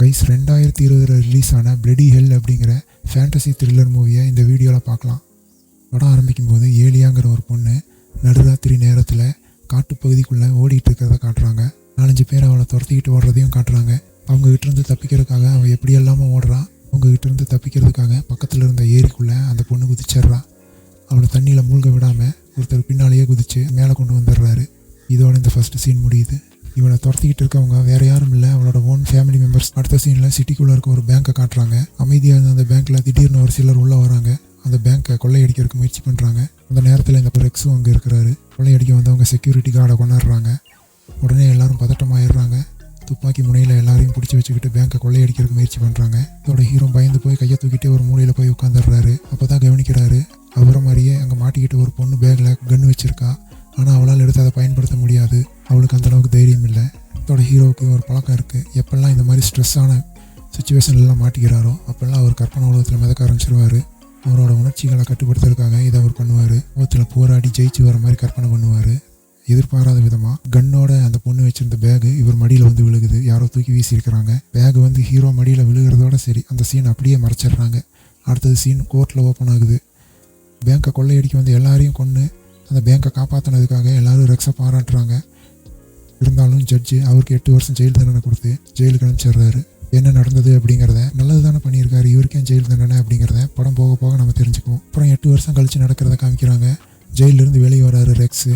Guys ரெண்டாயிரத்தி இருபதில் release ஆன பிளடி ஹெல் அப்படிங்கிற ஃபேண்டசி த்ரில்லர் மூவியை இந்த வீடியோவில் பார்க்கலாம். படம் ஆரம்பிக்கும் போது ஏலியாங்கிற ஒரு பொண்ணு நடுராத்திரி நேரத்தில் காட்டுப்பகுதிக்குள்ளே ஓடிட்டு இருக்கிறத காட்டுறாங்க. நாலஞ்சு பேர் அவளை துரத்திக்கிட்டு ஓடுறதையும் காட்டுறாங்க. அவங்ககிட்ட இருந்து தப்பிக்கிறதுக்காக அவள் எப்படி எல்லாமே ஓடுறான் அவங்ககிட்ட இருந்து தப்பிக்கிறதுக்காக பக்கத்தில் இருந்த ஏரிக்குள்ளே அந்த பொண்ணு குதிச்சிடுறா. அவளை தண்ணியில் மூழ்க விடாமல் ஒருத்தர் பின்னாலேயே குதித்து மேலே கொண்டு வந்துடுறாரு. இதோட இந்த ஃபஸ்ட்டு சீன் முடியுது. இவனை துரத்திக்கிட்டு இருக்கவங்க வேற யாரும் இல்லை. அவளோட ஓன் ஃபேமிலி மெம்பர்ஸ் அடுத்த சீனில் சிட்டிக்குள்ளே இருக்க ஒரு பேங்க்கை காட்டுறாங்க. அமைதியாக இருந்த அந்த பேங்க்கில் திடீர்னு ஒரு சிலர் உள்ளே வராங்க. அந்த பேங்க்கை கொள்ளையடிக்கிறதுக்கு முயற்சி பண்ணுறாங்க அந்த நேரத்தில் இந்த ரெக்ஸும் அங்கே இருக்கிறாரு. கொள்ளையடிக்க வந்தவங்க செக்யூரிட்டி கார்டை கொண்டாடுறாங்க. உடனே எல்லாரும் பதட்டமாயிடுறாங்க. துப்பாக்கி முனையில் எல்லாரையும் பிடிச்சி வச்சுக்கிட்டு பேங்க்கை கொள்ளையடிக்கிறதுக்கு முயற்சி பண்ணுறாங்க அதோட ஹீரோ பயந்து போய் கையை தூக்கிட்டு ஒரு மூலையில் போய் உட்காந்துடுறாரு அப்போ தான் கவனிக்கிறாரு. அவரை மாதிரியே அங்கே மாட்டிக்கிட்டு ஒரு பொண்ணு பேக்கில் கன்று வச்சுருக்கா. ஆனால் அவளால் எடுத்து அதை பயன்படுத்த முடியாது. அவளுக்கு அந்தளவுக்கு தைரியம் இல்லை. அதோட ஹீரோவுக்கு ஒரு பழக்கம் இருக்குது எப்பெல்லாம் இந்த மாதிரி ஸ்ட்ரெஸ்ஸான சுச்சுவேஷன்லாம் மாட்டிக்கிறாரோ அப்போல்லாம் அவர் கற்பனை உலகத்தில் மிதக்க ஆரம்பிச்சிருவார். அவரோட உணர்ச்சிகளை கட்டுப்படுத்துறதுக்காக இதை அவர் பண்ணுவார். உலகத்தில் போராடி ஜெயிச்சு வர மாதிரி கற்பனை பண்ணுவார். எதிர்பாராத விதமாக கன்னோட அந்த பொண்ணு வச்சிருந்த பேகு இவர் மடியில் வந்து விழுகுது. யாரோ தூக்கி வீசியிருக்கிறாங்க. பேகு வந்து ஹீரோ மடியில் விழுகிறதோட சரி. அந்த சீன் அப்படியே மறைச்சிடுறாங்க. அடுத்தது சீன் கோர்ட்டில் ஓப்பன் ஆகுது. பேங்க்கை கொள்ளையடிக்க வந்து எல்லாரையும் கொன்று அந்த பேங்க்கை காப்பாற்றினதுக்காக எல்லாரும் ரெக்ஸை பாராட்டுறாங்க. இருந்தாலும் ஜட்ஜு அவருக்கு எட்டு வருஷம் ஜெயில் தண்டனை கொடுத்து ஜெயிலுக்கு அனுப்பிச்சிடுறாரு. என்ன நடந்தது அப்படிங்கிறத நல்லது தானே பண்ணியிருக்காரு. இவருக்கே ஜெயில் தண்டனை அப்படிங்கிறத படம் போக போக நம்ம தெரிஞ்சுக்குவோம். அப்புறம் எட்டு வருஷம் கழித்து நடக்கிறத காமிக்கிறாங்க. ஜெயிலிருந்து வெளியே வராரு ரெக்ஸு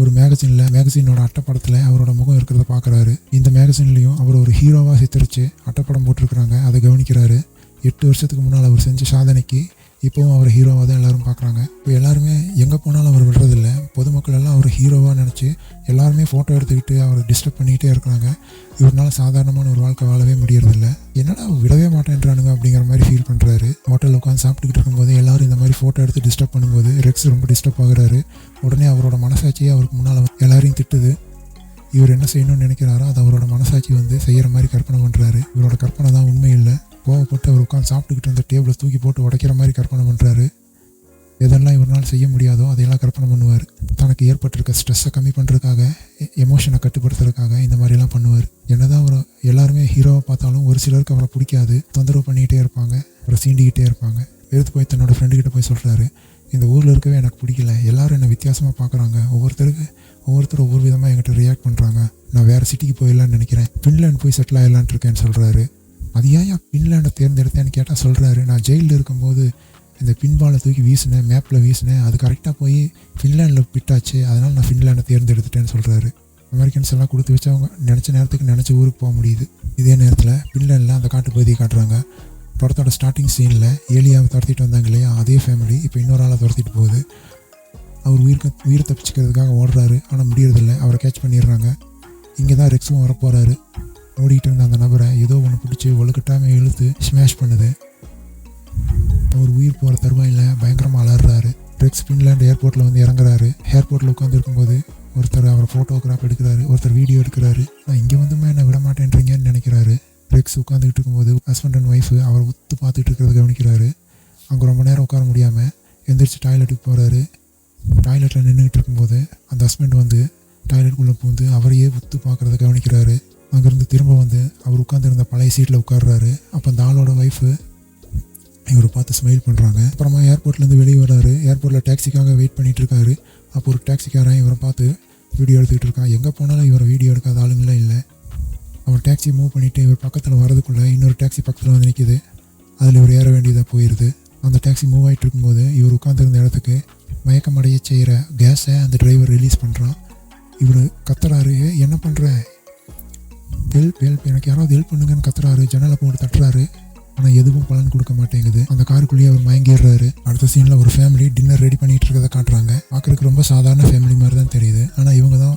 ஒரு மேகசினில் மேகசினோட அட்டைப்படத்தில் அவரோட முகம் இருக்கிறத பார்க்குறாரு இந்த மேகசின்லேயும் அவர் ஒரு ஹீரோவாக சித்தரித்து அட்டைப்படம் போட்டிருக்கிறாங்க. அதை கவனிக்கிறாரு. எட்டு வருஷத்துக்கு முன்னால் அவர் செஞ்ச சாதனைக்கு இப்போவும் அவர் ஹீரோவாக தான் எல்லோரும் பார்க்குறாங்க. இப்போ எல்லாருமே எங்கே போனாலும் அவர் விடுறதில்ல. பொதுமக்கள் எல்லாம் அவர் ஹீரோவாக நினச்சி எல்லாருமே ஃபோட்டோ எடுத்துக்கிட்டு அவரை டிஸ்டர்ப் பண்ணிக்கிட்டே இருக்கிறாங்க. இவரால் சாதாரணமான ஒரு வாழ்க்கை வாழவே முடியறதில்ல. என்னடா விடவே மாட்டேன்றானுங்க அப்படிங்கிற மாதிரி ஃபீல் பண்ணுறாரு ஹோட்டலில் உட்காந்து சாப்பிட்டுக்கிட்டு இருக்கும்போது எல்லாரும் இந்த மாதிரி ஃபோட்டோ எடுத்து டிஸ்டர்ப் பண்ணும்போது ரெக்ஸ் ரொம்ப டிஸ்டர்ப் ஆகுறாரு. உடனே அவரோட மனசாட்சியே அவருக்கு முன்னால் எல்லாரையும் திட்டுது. இவர் என்ன செய்யணும்னு நினைக்கிறாரோ அது அவரோட மனசாட்சி வந்து செய்கிற மாதிரி கற்பனை பண்ணுறாரு இவரோட கற்பனை தான் உண்மை இல்லை. கோவப்பட்டு அவர் உட்காந்து சாப்பிட்டுக்கிட்டு அந்த டேபிளை தூக்கி போட்டு உடைக்கிற மாதிரி கற்பனை பண்ணுறாரு எதெல்லாம் இவரால் செய்ய முடியாதோ அதையெல்லாம் கற்பனை பண்ணுவார். தனக்கு ஏற்பட்டிருக்க ஸ்ட்ரெஸ்ஸை கம்மி பண்ணுறதுக்காக எமோஷனை கட்டுப்படுத்துறதுக்காக இந்த மாதிரிலாம் பண்ணுவார். என்னதான் அவர் எல்லாருமே ஹீரோவை பார்த்தாலும் ஒரு சிலருக்கு அவரை பிடிக்காது. தொந்தரவு பண்ணிக்கிட்டே இருப்பாங்க. அவரை சீண்டிக்கிட்டே இருப்பாங்க. எடுத்து போய் தன்னோட ஃப்ரெண்டுக்கிட்ட போய் சொல்கிறாரு இந்த ஊரில் இருக்கவே எனக்கு பிடிக்கல. எல்லாரும் என்னை வித்தியாசமாக பார்க்குறாங்க. ஒவ்வொருத்தருக்கு ஒவ்வொருத்தரும் ஒவ்வொரு விதமாக என்கிட்ட ரியாக்ட் பண்ணுறாங்க நான் வேறு சிட்டிக்கு போயிடலான்னு நினைக்கிறேன். ஃபின்லேண்ட் போய் செட்டில் ஆகலான் இருக்கேன்னு சொல்கிறாரு அது ஏன் ஃபின்லேண்டை தேர்ந்தெடுத்தேன்னு கேட்டால் சொல்கிறாரு நான் ஜெயிலில் இருக்கும்போது இந்த பின்பாலை தூக்கி வீசினேன் மேப்பில் வீசினேன். அது கரெக்டாக போய் ஃபின்லேண்டில் விட்டாச்சு. அதனால் நான் ஃபின்லேண்டை தேர்ந்தெடுத்துட்டேன்னு சொல்கிறாரு அமெரிக்கன்ஸ் எல்லாம் கொடுத்து வச்சவங்க நினச்ச நேரத்துக்கு நினச்ச ஊருக்கு போக முடியுது. இதே நேரத்தில் ஃபின்லேண்டில் அந்த காட்டு பகுதியை காட்டுறாங்க. படத்தோட ஸ்டார்டிங் சீனில் ஏலியாவை துரத்திட்டு வந்தாங்க இல்லையா? அதே ஃபேமிலி இப்போ இன்னொரு ஆளை துரத்திட்டு போகுது. அவர் உயிர் உயிரை தப்பிச்சுக்கிறதுக்காக ஓடுறாரு. ஆனால் முடியறதில்ல. அவரை கேட்ச் பண்ணிடுறாங்க. இங்கே தான் ரெக்ஸும் வரப்போகிறாரு ஓடிக்கிட்டு இருந்த அந்த நபரை ஏதோ ஒன்று பிடிச்சி ஒழுக்கட்டாமல் இழுத்து ஸ்மேஷ் பண்ணுது. அவர் உயிர் போகிற தருவாயில் பயங்கரமாக அலறாரு ரெக்ஸ் ஃபின்லாண்ட் ஏர்போர்ட்டில் வந்து இறங்குறாரு. ஏர்போர்ட்டில் உட்காந்துருக்கும்போது ஒருத்தர் அவரை ஃபோட்டோகிராஃப் எடுக்கிறாரு. ஒருத்தர் வீடியோ எடுக்கிறாரு. நான் இங்கே வந்துமே என்ன விட மாட்டேன்றீங்கன்னு நினைக்கிறாரு. ரெக்ஸ் உட்காந்துக்கிட்டு இருக்கும்போது ஹஸ்பண்ட் அண்ட் ஒய்ஃபு அவர் உத்து பார்த்துட்டு இருக்கிறத கவனிக்கிறாரு. அங்கே ரொம்ப நேரம் உட்கார முடியாமல் எந்திரிச்சு டாய்லெட்டுக்கு போகிறாரு டாய்லெட்டில் நின்றுக்கிட்டு இருக்கும்போது அந்த ஹஸ்பண்ட் வந்து டாய்லெட்டுக்குள்ளே பூந்து அவரையே உத்து பார்க்குறத கவனிக்கிறாரு. அங்கேருந்து திரும்ப வந்து அவர் உட்காந்துருந்த பழைய சீட்டில் உட்கார்றாரு. அப்போ அந்த ஆளோட ஒய்ஃபு இவரை பார்த்து ஸ்மைல் பண்ணுறாங்க அப்புறமா ஏர்போர்ட்லேருந்து வெளியே வர்றாரு. ஏர்போர்ட்டில் டாக்ஸிக்காக வெயிட் பண்ணிகிட்டு இருக்காரு அப்போ ஒரு டாக்ஸிக்காரன் இவரை பார்த்து வீடியோ எடுத்துக்கிட்டு இருக்கான். எங்கே போனாலும் இவரை வீடியோ எடுக்காத ஆளுங்களே இல்லை. அவன் டாக்ஸி மூவ் பண்ணிவிட்டு இவர் பக்கத்தில் வரதுக்குள்ளே இன்னொரு டாக்ஸி பக்கத்தில் வந்து நிற்கிது அதில் இவர் ஏற வேண்டியதாக போயிடுது அந்த டாக்ஸி மூவ் ஆகிட்டு இருக்கும்போது இவர் உட்காந்துருந்த இடத்துக்கு மயக்கமடைய செய்கிற கேஸை அந்த டிரைவர் ரிலீஸ் பண்ணுறான் இவர் கத்துறாரு என்ன பண்ணுற ஹெல்ப் ஹெல்ப் எனக்கு யாராவது ஹெல்ப் பண்ணுங்கன்னு கத்துறாரு. ஜன்னலை போட்டு தட்டுறாரு. ஆனால் எதுவும் பலன் கொடுக்க மாட்டேங்குது. அந்த காருக்குள்ளேயே அவர் மயங்கிடுறாரு. அடுத்த சீனில் ஒரு ஃபேமிலி டின்னர் ரெடி பண்ணிகிட்டு இருக்கிறத காட்டுறாங்க. பார்க்குறதுக்கு ரொம்ப சாதாரண ஃபேமிலி மாதிரி தான் தெரியுது. ஆனால் இவங்க தான்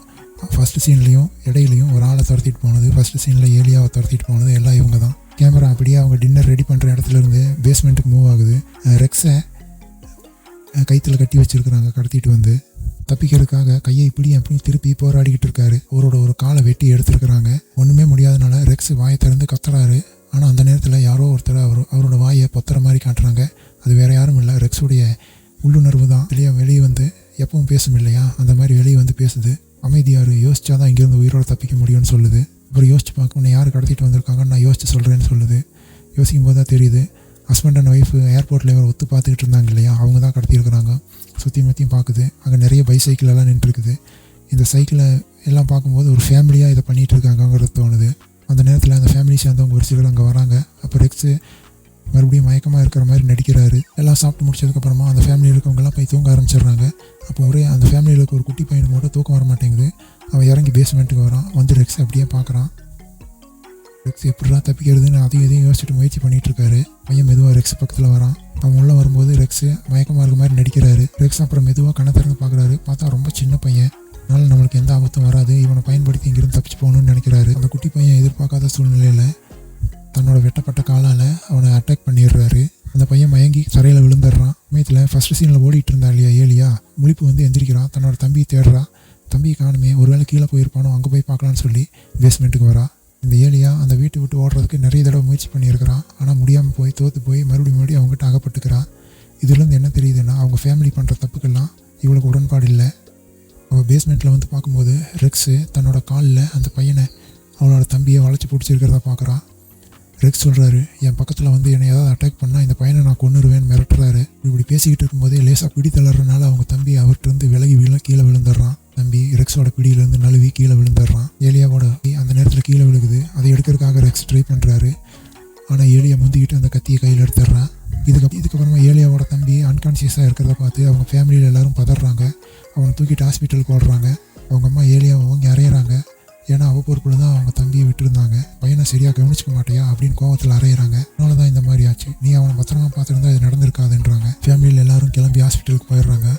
ஃபஸ்ட்டு சீன்லேயும் இடையிலையும் ஒரு ஆளை துரத்திட்டு போனது. ஃபஸ்ட்டு சீனில் ஏலியாவை துரத்திட்டு போனது எல்லாம் இவங்க தான். கேமரா அப்படியே அவங்க டின்னர் ரெடி பண்ணுற இடத்துல இருந்து பேஸ்மெண்ட்டுக்கு மூவ் ஆகுது. ரெக்ஸை கைத்தில் கட்டி வச்சிருக்கிறாங்க கடத்திட்டு வந்து. தப்பிக்கிறதுக்காக கையை இப்படி அப்படி திருப்பி போராடிக்கிட்டு இருக்காரு. அவரோட ஒரு காலை வெட்டி எடுத்திருக்கிறாங்க. ஒன்றுமே முடியாதனால ரெக்ஸ் வாயை திறந்து கத்துறாரு. ஆனால் அந்த நேரத்தில் யாரோ ஒருத்தர் அவர் அவரோட வாயை பொத்துற மாதிரி காட்டுறாங்க. அது வேற யாரும் இல்லை. ரெக்ஸுடைய உள்ளுணர்வு தான். வெளியே வெளியே வந்து எப்பவும் பேசும் இல்லையா? அந்த மாதிரி வெளியே வந்து பேசுது. அமைதியாரு யோசிச்சாதான் இங்கேருந்து உயிரோட தப்பிக்க முடியும்னு சொல்லுது. அப்புறம் யோசிச்சு பார்க்க உன்னை யார் கடத்திட்டு வந்திருக்காங்கன்னு நான் யோசிச்சு சொல்கிறேன்னு சொல்லுது. யோசிக்கும் போது தான் தெரியுது. ஹஸ்பண்ட் அண்ட் ஒய்ஃப் ஏர்போர்ட்டில் இவர் ஒத்து பார்த்துக்கிட்டு இருந்தாங்க இல்லையா? அவங்க தான் கடத்தியிருக்கிறாங்க. சுற்றி மத்தியும் பார்க்குது. அங்கே நிறைய பைசைக்கிள் எல்லாம் நின்றுருக்குது. இந்த சைக்கிளை எல்லாம் பார்க்கும்போது ஒரு ஃபேமிலியாக இதை பண்ணிகிட்டு இருக்காங்கங்கிறது தோணுது. அந்த நேரத்தில் அந்த ஃபேமிலி சேர்ந்தவங்க ஒரு சிலர் அங்கே வராங்க. அப்போ ரெக்ஸு மறுபடியும் மயக்கமாக இருக்கிற மாதிரி நடிக்கிறாரு. எல்லாம் சாப்பிட்டு முடிச்சதுக்கப்புறமா அந்த ஃபேமிலியில் இருக்கவங்கெல்லாம் போய் தூங்க ஆரம்பிச்சிடுறாங்க. அப்போ ஒரே அந்த ஃபேமிலியில் இருக்க ஒரு குட்டி பையனுக்கு மட்டும் தூக்கம் வர மாட்டேங்குது. அவன் இறங்கி பேஸ்மெண்ட்டுக்கு வரான். வந்து ரெக்ஸ் அப்படியே பார்க்குறான். ரெக்ஸ் எப்படிடா தப்பிக்கிறதுன்னு அதையும் இதையும் யோசிச்சுட்டு முயற்சி பண்ணிட்டு இருக்காரு பையன் மெதுவாக ரெக்ஸ் பக்கத்தில் வரான். அவன் உள்ளே வரும்போது ரெக்ஸ் மயக்கமாக இருக்க மாதிரி நடிக்கிறாரு. ரெக்ஸ் அப்புறம் மெதுவாக கண்ணை திறந்து பார்க்குறாரு. பார்த்தா ரொம்ப சின்ன பையன். அதனால் நம்மளுக்கு எந்த ஆபத்தும் வராது. இவனை பயன்படுத்தி இங்கிருந்து தப்பிச்சு போகணும்னு நினைக்கிறாரு. அந்த குட்டி பையன் எதிர்பார்க்காத சூழ்நிலையில் தன்னோட வெட்டப்பட்ட காலால் அவனை அட்டாக் பண்ணிடுறாரு. அந்த பையன் மயங்கி தரையில் விழுந்துடுறான். சமயத்தில் ஃபஸ்ட்டு சீனில் ஓடிட்டு இருந்தா இல்லையா ஏலியா? முழிப்பு வந்து எந்திரிக்கிறான். தன்னோட தம்பியை தேடுறா. தம்பியை காணுமே ஒருவேளை கீழே போயிருப்பானோ அங்கே போய் பார்க்கலான்னு சொல்லி பேஸ்மெண்ட்டுக்கு வரா. இந்த ஏலியா அந்த வீட்டை விட்டு ஓடுறதுக்கு நிறைய தடவை முயற்சி பண்ணியிருக்கிறான். ஆனால் முடியாமல் போய் தோற்று போய் மறுபடியும் மறுபடியும் அவங்ககிட்ட அகப்பட்டுக்கிறான். இதுலேருந்து என்ன தெரியுதுன்னா அவங்க ஃபேமிலி பண்ணுற தப்புக்கெல்லாம் இவளுக்கு உடன்பாடு இல்லை. அவள் பேஸ்மெண்ட்டில் வந்து பார்க்கும்போது ரெக்ஸு தன்னோட காலில் அந்த பையனை அவளோட தம்பியை வளைச்சி பிடிச்சிருக்கிறத பார்க்குறான். ரெக்ஸ் சொல்கிறாரு என் பக்கத்தில் வந்து என்னை ஏதாவது அட்டாக் பண்ணால் இந்த பையனை நான் கொன்னுருவேன் மிரட்டுறாரு. இப்படி பேசிக்கிட்டு இருக்கும்போதே லேசாக பிடி தளர்றதுனால அவங்க தம்பி அவர்கிட்ட இருந்து விலகி விழ கீழே விழுந்துடுறான். தம்பி ரெக்ஸோட பிடியிலேருந்து நழுவி கீழே விழுந்துடுறான். ஏலியாவோட அந்த நேரத்தில் கீழே விழுகுது. அதை எடுக்கிறதுக்காக ரெக்ஸ் ட்ரை பண்ணுறாரு ஆனால் ஏலியா முந்திக்கிட்டு அந்த கத்தியை கையில் எடுத்துடுறான். இதுக்கு இதுக்கப்புறமா ஏலியாவோட தம்பி அன்கான்சியஸாக இருக்கிறத பார்த்து அவங்க ஃபேமிலியில் எல்லாரும் பதறாங்க. அவனை தூக்கிட்டு ஹாஸ்பிட்டலுக்கு ஓடுறாங்க. அவங்க அம்மா ஏலியாவும் இறையிறாங்க அரையிறாங்க ஏன்னா அவ பொறுப்பில் தான் அவங்க தம்பியை விட்டுருந்தாங்க. பையனை சரியாக கவனிச்சுக்க மாட்டியா அப்படின்னு கோவத்தில் அரையிறாங்க அதனால தான் இந்த மாதிரி ஆச்சு. நீ அவனை பத்திரமா பார்த்துருந்தா இது நடந்திருக்காதுன்றாங்க. ஃபேமிலியில் எல்லாரும் கிளம்பி ஹாஸ்பிட்டலுக்கு போயிடுறாங்க.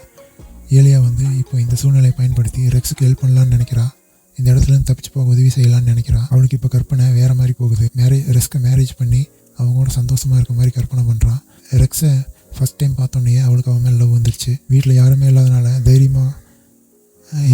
ஏலியா இப்போ இந்த சூழ்நிலையை பயன்படுத்தி ரெக்ஸுக்கு ஹெல்ப் பண்ணலான்னு நினைக்கிறா. இந்த இடத்துல இருந்து தப்பிச்சு போக உதவி செய்யலாம்னு நினைக்கிறா. அவளுக்கு இப்போ கற்பனை வேற மாதிரி போகுது. மேரேஜ் ரெஸ்க்கை மேரேஜ் பண்ணி அவங்களோட சந்தோஷமாக இருக்க மாதிரி கற்பனை பண்ணுறான் ரெக்ஸை ஃபஸ்ட் டைம் பார்த்தோன்னே அவளுக்கு அவன் மேலே லவ் வந்துருச்சு. வீட்டில் யாருமே இல்லாதனால தைரியமாக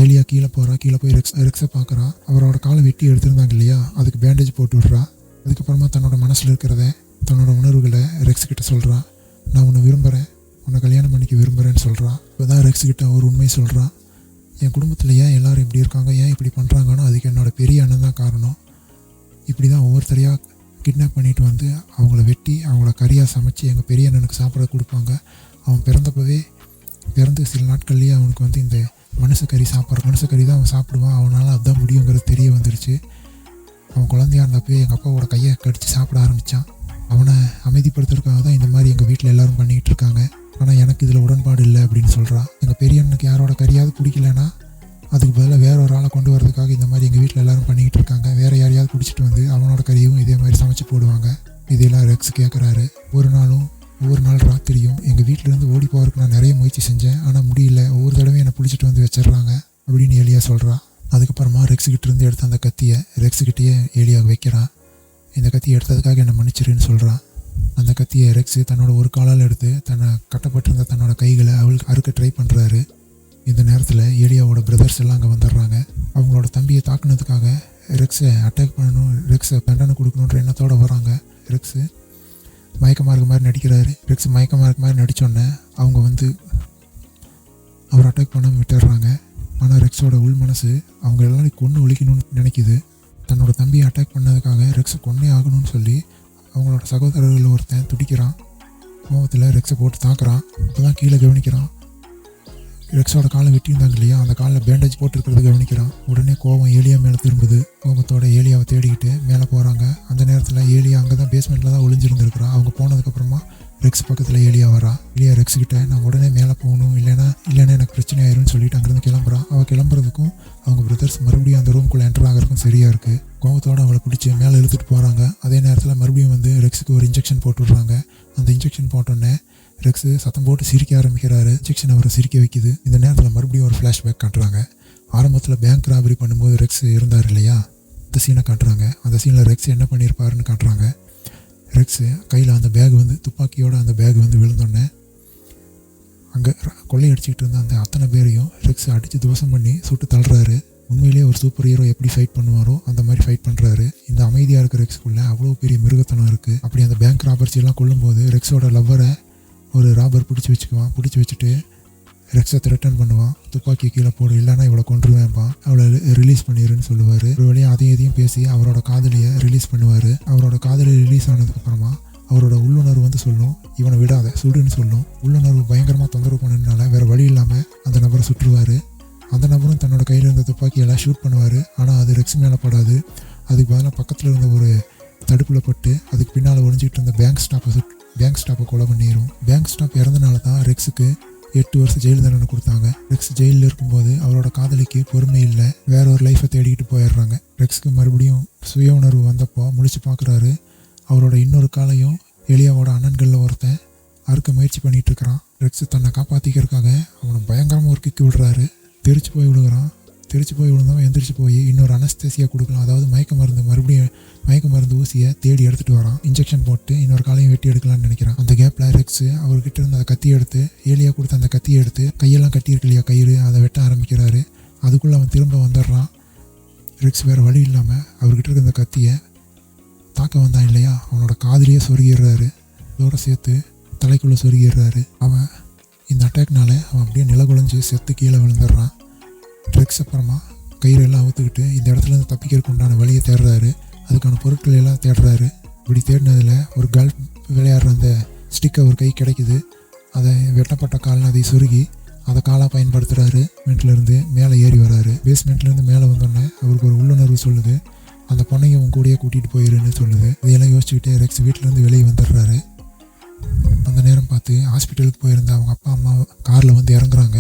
ஏலியா கீழே போகிறா கீழே போய் ரெக்ஸ் ரெக்ஸை பார்க்குறா. அவரோட காலை வெட்டி எடுத்திருந்தாங்க இல்லையா? அதுக்கு பேண்டேஜ் போட்டு விட்றா. அதுக்கப்புறமா தன்னோட மனசில் இருக்கிறத தன்னோட உணர்வுகளை ரெக்ஸ் கிட்ட சொல்கிறா நான் உன்னை விரும்புகிறேன் உன்னை கல்யாணம் பண்ணிக்க விரும்புகிறேன்னு சொல்கிறான் இப்போ தான் ரெக்ஸ்கிட்ட ஒரு உண்மை சொல்கிறான் என் குடும்பத்தில் ஏன் எல்லோரும் இப்படி இருக்காங்க? ஏன் இப்படி பண்ணுறாங்கன்னா அதுக்கு என்னோடய பெரிய அண்ணன் தான் காரணம். இப்படி தான் ஒவ்வொருத்தரையாக கிட்னாப் பண்ணிட்டு வந்து அவங்கள வெட்டி அவங்கள கறியாக சமைச்சு எங்கள் பெரிய அண்ணனுக்கு சாப்பிட கொடுப்பாங்க. அவன் பிறந்தப்பவே பிறந்து சில நாட்கள்லேயே அவனுக்கு வந்து இந்த மனுஷக்கறி சாப்பிட்ற மனுஷக்கறி தான் அவன் சாப்பிடுவான். அவனால் அதுதான் முடியுங்கிறது தெரிய வந்துருச்சு. அவன் குழந்தையா இருந்தப்போ எங்கள் அப்பாவோட கையை கடித்து சாப்பிட ஆரம்பித்தான் அவனை அமைதிப்படுத்துறதுக்காக தான் இந்த மாதிரி எங்கள் வீட்டில் எல்லோரும் பண்ணிக்கிட்டு இருக்காங்க. ஆனால் எனக்கு இதில் உடன்பாடு இல்லை அப்படின்னு சொல்கிறான் எங்கள் பெரிய அண்ணனுக்கு யாரோட கறியாவது பிடிக்கலன்னா அதுக்கு பதிலாக வேற ஒரு ஆளை கொண்டு வரதுக்காக இந்த மாதிரி எங்கள் வீட்டில் எல்லாரும் பண்ணிக்கிட்டு இருக்காங்க. வேற யாரையாவது பிடிச்சிட்டு வந்து அவனோட கறியும் இதே மாதிரி சமைச்சு போடுவாங்க. இதெல்லாம் ரெக்ஸ் கேட்குறாரு ஒரு நாளும் ஒவ்வொரு நாள் ராத்திரியும் எங்கள் வீட்டிலேருந்து ஓடி போகிறதுக்கு நான் நிறைய முயற்சி செஞ்சேன். ஆனால் முடியல. ஒவ்வொரு தடவையும் என்னை பிடிச்சிட்டு வந்து வச்சிடுறாங்க அப்படின்னு எலியா சொல்கிறா அதுக்கப்புறமா ரெக்ஸ் இருந்து எடுத்த அந்த கத்தியை ரெக்ஸுக்கிட்டேயே கிட்டேயே வைக்கிறான். இந்த கத்தியை எடுத்ததுக்காக என்னை மன்னிச்சிருன்னு சொல்கிறான் அந்த கத்தியை ரெக்ஸ் தன்னோட ஒரு காலால் எடுத்து தன்னை கட்டப்பட்டிருந்த தன்னோட கைகளை அவளுக்கு அறுக்க ட்ரை பண்ணுறாரு இந்த நேரத்தில் ஏலியாவோட பிரதர்ஸ் எல்லாம் அங்கே வந்துடுறாங்க. அவங்களோட தம்பியை தாக்குனதுக்காக ரெக்ஸை அட்டாக் பண்ணணும் ரெக்ஸை தண்டனை கொடுக்கணுன்ற எண்ணத்தோடு வராங்க. ரெக்ஸு மயக்கமாக இருக்க மாதிரி நடிக்கிறாரு. ரெக்ஸ் மயக்கமாக இருக்க மாதிரி நடித்தோடனே அவங்க வந்து அவர் அட்டாக் பண்ணாமல் விட்டுடுறாங்க. ஆனால் ரெக்ஸோட உள் மனசு அவங்க எல்லாரையும் கொன்று ஒழிக்கணும்னு நினைக்குது. தன்னோட தம்பியை அட்டாக் பண்ணதுக்காக ரெக்ஸை கொன்னே ஆகணும்னு சொல்லி அவங்களோட சகோதரர்கள் ஒருத்தன் துடிக்கிறான். கோபத்தில் ரெக்ஸை போட்டு தாக்குறான். இப்போ தான் கீழே கவனிக்கிறான். ரெக்ஸோட காலை வெட்டியிருந்தாங்க இல்லையா? அந்த காலில் பேண்டேஜ் போட்டிருக்கிறத கவனிக்கிறான். உடனே கோவம் ஏலியா மேலே திரும்புது. கோபத்தோட ஏலியாவை தேடிக்கிட்டு மேலே போகிறாங்க அந்த நேரத்தில் ஏலியா அங்கே தான் பேஸ்மெண்ட்டில் தான் ஒளிஞ்சிருந்துருக்குறான் அவங்க போனதுக்கப்புறமா ரெக்ஸ் பக்கத்தில் ஏலியா வரா. ஏலியா ரெக்ஸ் கிட்ட நான் உடனே மேலே போகணும். இல்லைனா இல்லைன்னா எனக்கு பிரச்சனை ஆயிரும்னு சொல்லிட்டு அங்கேருந்து கிளம்புறான் அவள் கிளம்புறதுக்கும் அவங்க பிரதர்ஸ் மறுபடியும் அந்த ரூம்குள்ளே என்டர் ஆகிறதுக்கும் சரியாக இருக்குது கோபத்தோடு அவளை பிடிச்சி மேலே இழுத்துட்டு போகிறாங்க அதே நேரத்தில் மறுபடியும் வந்து ரெக்ஸுக்கு ஒரு இன்ஜெக்ஷன் போட்டு விட்றாங்க. அந்த இன்ஜெக்ஷன் போட்டோன்னே ரெக்ஸு சத்தம் போட்டு சிரிக்க ஆரம்பிக்கிறாரு. இன்ஜெக்ஷன் அவரை சிரிக்க வைக்குது. இந்த நேரத்தில் மறுபடியும் ஒரு ஃப்ளாஷ்பேக் காட்டுறாங்க. ஆரம்பத்தில் பேங்க் ராபரி பண்ணும்போது ரெக்ஸ் இருந்தார் இல்லையா? அந்த சீனை காட்டுறாங்க. அந்த சீனில் ரெக்ஸ் என்ன பண்ணியிருப்பாருன்னு காட்டுறாங்க. ரெக்ஸு கையில் அந்த பேக் வந்து துப்பாக்கியோட அந்த பேக் வந்து விழுந்தோடனே அங்கே கொள்ளையடிச்சிக்கிட்டு இருந்த அந்த அத்தனை பேரையும் ரெக்ஸ் அடித்து துவசம் பண்ணி சுட்டு தள்ளுறாரு. உண்மையிலேயே ஒரு சூப்பர் ஹீரோ எப்படி ஃபைட் பண்ணுவாரோ அந்த மாதிரி ஃபைட் பண்ணுறாரு இந்த அமைதியாக இருக்கிற ரெக்ஸ்குள்ளே அவ்வளோ பெரிய மிருகத்தனம் இருக்குது அப்படி அந்த பேங்க் ராபர்ஸ் எல்லாம் கொல்லும்போது ரெக்ஸோட லவ்வரை ஒரு ராபர் பிடிச்சி வச்சுக்குவான். பிடிச்சி வச்சுட்டு ரெக்ஸை த்ரெட்டன் பண்ணுவான் துப்பாக்கி கீழே போடு இல்லைன்னா இவளை கொண்டுருவேன்பான் அவளை ரிலீஸ் பண்ணிடுன்னு சொல்லுவார். ஒரு வழியாக அதையும் இதையும் பேசி அவரோட காதலியை ரிலீஸ் பண்ணுவார். அவரோட காதலி ரிலீஸ் ஆனதுக்கப்புறமா அவரோட உள்ளுணர்வு வந்து சொல்லும். இவனை விடாத சுடுன்னு சொல்லும். உள்ளுணர்வு பயங்கரமாக தொந்தரவு பண்ணதுனால வேறு வழி இல்லாமல் அந்த நபரை சுற்றுவார். அந்த நபரும் தன்னோட கையில் இருந்த துப்பாக்கியெல்லாம் ஷூட் பண்ணுவார். ஆனால் அது ரெக்ஸ் மேலே படாது. அதுக்கு பதிலாக பக்கத்தில் இருந்த ஒரு தடுப்பில் பட்டு அதுக்கு பின்னால் ஒழிஞ்சிக்கிட்டு இருந்த பேங்க் ஸ்டாப்பை சுட் பேங்க் ஸ்டாப்பை கொலை பண்ணிடும் பேங்க் ஸ்டாப் இறந்தனால தான் ரெக்ஸுக்கு எட்டு வருஷம் ஜெயில் தண்டனை கொடுத்தாங்க. ரெக்ஸ் ஜெயிலில் இருக்கும்போது அவரோட காதலிக்கு பொறுமை இல்லை. வேற ஒரு லைஃப்பை தேடிக்கிட்டு போயிடுறாங்க. ரெக்ஸ்க்கு மறுபடியும் சுய உணர்வு வந்தப்போ முழிச்சு பார்க்குறாரு. அவரோட இன்னொரு காலையும் எளியாவோட அண்ணன்களில் ஒருத்தன் அறுக்க முயற்சி பண்ணிகிட்டு இருக்கிறான். ரெக்ஸ் தன்னை காப்பாற்றிக்கிறதுக்காக அவனை பயங்கரமாக ஒரு கிக்கி விடுறாரு. தெரிச்சு போய் விழுகிறான். தெரிச்சு போய் விழுந்தவன் எந்திரிச்சு போய் இன்னொரு அனஸ்தேசியா கொடுக்கலாம். அதாவது மயக்க மருந்து மறுபடியும் மயக்க மருந்து ஊசியை தேடி எடுத்துகிட்டு வரான். இன்ஜெக்ஷன் போட்டு இன்னொரு காலையும் வெட்டி எடுக்கலாம்னு நினைக்கிறான். அந்த கேப்பில் ரெக்ஸ் அவர்கிட்ட இருந்த அந்த கத்தி எடுத்து ஏலியாக கொடுத்த அந்த கத்தியை எடுத்து கையெல்லாம் கட்டியிருக்கு இல்லையா கயிறு அதை வெட்ட ஆரம்பிக்கிறாரு. அதுக்குள்ளே அவன் திரும்ப வந்துடுறான். ரெக்ஸ் வேறு வழி இல்லாமல் அவர்கிட்ட இருக்க அந்த கத்தியை தாக்க வந்தான் இல்லையா? அவனோட காதிலேயே சொருகிடுறாரு. இதோட சேர்த்து தலைக்குள்ளே சொருகிடுறாரு. அவன் இந்த அட்டாக்னால அவன் அப்படியே நிலகுலைஞ்சு செத்து கீழே விழுந்துடுறான். ட்ரெக்ஸ் அப்புறமா கயிறு எல்லாம் அவுத்துக்கிட்டு இந்த இடத்துல இருந்து தப்பிக்கிறதுக்கு உண்டான வழியை தேடுறாரு. அதுக்கான பொருட்கள் எல்லாம் தேடுறாரு. இப்படி தேடினதில் ஒரு கல்ஃப் விளையாடுற அந்த ஸ்டிக்கை ஒரு கை கிடைக்குது. அதை வெட்டப்பட்ட காலில் அதை சுருகி அதை காலாக பயன்படுத்துகிறாரு இருந்து மேலே ஏறி வராரு பேஸ்மெண்ட்லேருந்து மேலே வந்தோடனே அவருக்கு ஒரு உள்ளுணர்வு சொல்லுது. அந்த பொண்ணையும் உன் கூடயே கூட்டிகிட்டு போயிருன்னு சொல்லுது. இதையெல்லாம் யோசிச்சுக்கிட்டே ரெக்ஸ் வீட்டிலேருந்து வெளியே வந்துடுறாரு. அந்த நேரம் பார்த்து ஹாஸ்பிட்டலுக்கு போயிருந்த அவங்க அப்பா அம்மா காரில் வந்து இறங்குறாங்க.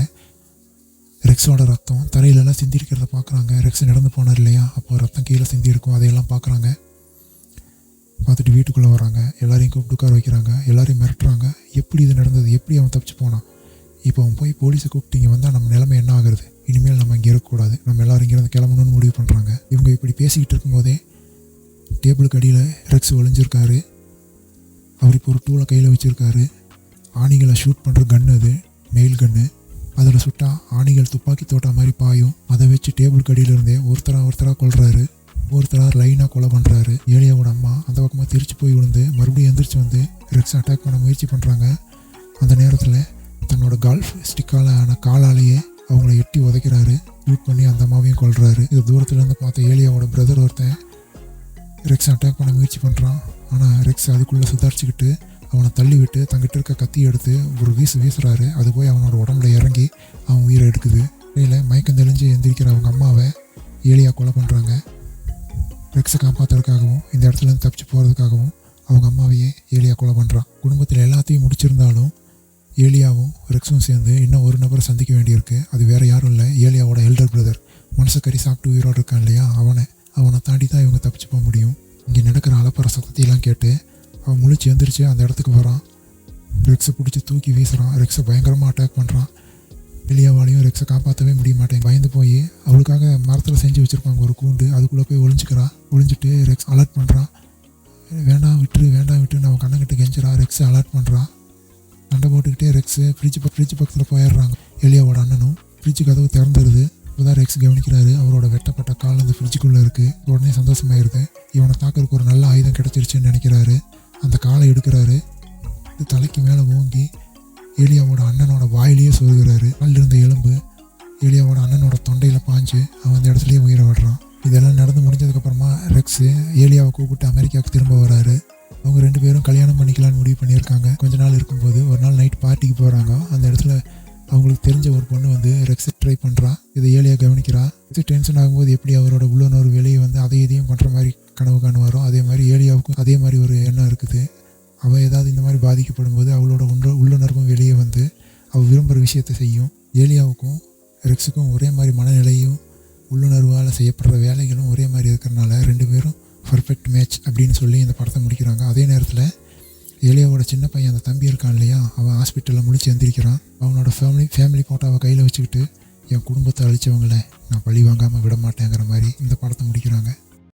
ரெக்ஸோட ரத்தம் தரையிலலாம் சிந்திருக்கிறத பார்க்குறாங்க. ரெக்ஸ் நடந்து போனார் இல்லையா? அப்போ ரத்தம் கீழே சிந்திருக்கும் அதையெல்லாம் பார்க்குறாங்க. பார்த்துட்டு வீட்டுக்குள்ளே வராங்க எல்லாரையும் கூப்பிட்டு உட்கார வைக்கிறாங்க. எல்லாரையும் மிரட்டுறாங்க. எப்படி இது நடந்தது? எப்படி அவன் தப்பிச்சு போனான்? இப்போ அவன் போய் போலீஸை கூப்பிட்டு இங்கே வந்தால் நம்ம நிலைமை என்ன ஆகுறது? இனிமேல் நம்ம இங்கே இருக்கக்கூடாது. நம்ம எல்லாரும் இங்கேருந்து கிளம்பணும்னு முடிவு பண்ணுறாங்க. இவங்க இப்படி பேசிக்கிட்டு இருக்கும்போதே டேபிளுக்கு அடியில் ரெக்ஸ் ஒளிஞ்சிருக்காரு. அவர் இப்போ ஒரு டூலை கையில் வச்சுருக்காரு. ஆணிகளை ஷூட் பண்ணுற கன்று அது மெயில் கன்று அதில் சுட்டா ஆணிகள் துப்பாக்கி தோட்டா மாதிரி பாயும். அதை வச்சு டேபிள் கடியிலிருந்தே இருந்தே ஒருத்தராக கொள்கிறாரு ஒருத்தராக லைனாக கொலை பண்ணுறாரு ஏழியாவோட அம்மா அந்த பக்கமாக திருச்சி போய் விழுந்து மறுபடியும் எந்திரிச்சு வந்து ரெக்ஸ் அட்டாக் பண்ண முயற்சி பண்ணுறாங்க அந்த நேரத்தில் தன்னோட கால்ஃப் ஸ்டிக்கால் ஆன காலாலேயே அவங்கள எட்டி உதைக்கிறாரு. யூட் பண்ணி அந்த அம்மாவையும் கொள்கிறாரு இது தூரத்துலேருந்து பார்த்த ஏலியாவோட பிரதர் ஒருத்தன் ரெக்ஸ் அட்டாக் பண்ண முயற்சி பண்ணுறான் ஆனால் ரெக்ஸ் அதுக்குள்ளே சுதாரிச்சுக்கிட்டு அவனை தள்ளி விட்டு தங்கிட்ட இருக்க கத்தி எடுத்து ஒரு வீசு வீசுறாரு. அது போய் அவனோட உடம்புல இறங்கி அவன் உயிரை எடுக்குது. இடையில மயக்கம் தெளிஞ்சு எந்திரிக்கிற அவங்க அம்மாவை ஏலியா கொலை பண்ணுறாங்க ரெக்ஸை காப்பாற்றுறதுக்காகவும் இந்த இடத்துல இருந்து தப்பிச்சு போகிறதுக்காகவும் அவங்க அம்மாவையே ஏலியா கொலை பண்ணுறான் குடும்பத்தில் எல்லாத்தையும் முடிச்சிருந்தாலும் ஏலியாவும் ரெக்ஸும் சேர்ந்து இன்னும் ஒரு நபரை சந்திக்க வேண்டியிருக்கு. அது வேறு யாரும் இல்லை. ஏலியாவோட எல்டர் பிரதர் மனசு கறி சாப்பிட்டு உயிரோடு இருக்கான் இல்லையா? அவனை அவனை தாண்டி தான் இவங்க தப்பிச்சு போக முடியும். இங்கே நடக்கிற அலப்பற சத்தத்தையெல்லாம் கேட்டு அவன் முழிச்சு எந்திரிச்சு அந்த இடத்துக்கு வரான். ரெக்ஸை பிடிச்சி தூக்கி வீசுகிறான் ரெக்ஸை பயங்கரமாக அட்டாக் பண்ணுறான் வெளியாவாலையும் ரெக்ஸை காப்பாற்றவே முடிய மாட்டேன் பயந்து போய் அவளுக்காக மரத்தில் செஞ்சு வச்சுருப்பாங்க ஒரு கூண்டு. அதுக்குள்ளே போய் ஒளிஞ்சுக்கிறா. ஒளிஞ்சிட்டு ரெக்ஸ் அலர்ட் பண்ணுறான் வேண்டாம் விட்டுரு வேண்டாம் விட்டு நம்ம கண்ணங்கிட்ட கெஞ்சிரா ரெக்ஸை அலர்ட் பண்ணுறான் சண்டை போட்டுக்கிட்டே ரெக்ஸு ஃப்ரிட்ஜ் ஃப்ரிட்ஜ் பக்கத்தில் போயிடுறாங்க. எலியாவோட அண்ணனும் ஃப்ரிட்ஜு கதவு திறந்துருது. இப்போதான் ரெக்ஸ் கவனிக்கிறாரு. அவரோட வெட்டப்பட்ட கால் அந்த ஃப்ரிட்ஜுக்குள்ளே இருக்குது உடனே சந்தோஷமாயிருது இவனை தாக்கிறதுக்கு ஒரு நல்ல ஆயுதம் கிடச்சிருச்சுன்னு நினைக்கிறாரு. அந்த காலை எடுக்கிறாரு. தலைக்கு மேலே ஓங்கி ஏலியாவோட அண்ணனோட வாயிலேயே சொருகிறாரு. கல் இருந்த எலும்பு ஏலியாவோட அண்ணனோட தொண்டையில் பாஞ்சு அவன் அந்த இடத்துலையே உயிரை விடுறான். இதெல்லாம் நடந்து முடிஞ்சதுக்கப்புறமா ரெக்ஸு ஏலியாவை கூப்பிட்டு அமெரிக்காவுக்கு திரும்ப வராரு. அவங்க ரெண்டு பேரும் கல்யாணம் பண்ணிக்கலாம்னு முடிவு பண்ணியிருக்காங்க. கொஞ்ச நாள் இருக்கும்போது ஒரு நாள் நைட் பார்ட்டிக்கு போகிறாங்க அந்த இடத்துல அவங்களுக்கு தெரிஞ்ச ஒரு பொண்ணு வந்து ரெக்ஸை ட்ரை பண்ணுறா இதை ஏலியா கவனிக்கிறா. இது டென்ஷன் ஆகும்போது எப்படி அவரோட உள்ளுணர்வு வெளியே வந்து அதை இதையும் பண்ணுற மாதிரி கனவு காணுவாரோ அதே மாதிரி ஏலியாவுக்கும் அதே மாதிரி ஒரு எண்ணம் இருக்குது. அவள் ஏதாவது இந்த மாதிரி பாதிக்கப்படும் போது அவளோட உள்ள உள்ளுணர்வும் வெளியே வந்து அவள் விரும்புகிற விஷயத்தை செய்யும். ஏலியாவுக்கும் ரெக்ஸுக்கும் ஒரே மாதிரி மனநிலையும் உள்ளுணர்வால் செய்யப்படுற வேலைகளும் ஒரே மாதிரி இருக்கிறனால ரெண்டு பேரும் பர்ஃபெக்ட் மேட்ச் அப்படின்னு சொல்லி இந்த படத்தை முடிக்கிறாங்க. அதே நேரத்தில் ஏலியாவோட சின்ன பையன் அந்த தம்பி இருக்கான் இல்லையா? அவன் ஹாஸ்பிட்டலில் முழிச்சு எந்திரிக்கிறான். அவனோட ஃபேமிலி ஃபேமிலி ஃபோட்டோவை கையில் வச்சுக்கிட்டு என் குடும்பத்தை அழிச்சவங்களை நான் பழி வாங்காமல் விட மாட்டேங்கிற மாதிரி இந்த படத்தை முடிக்கிறாங்க.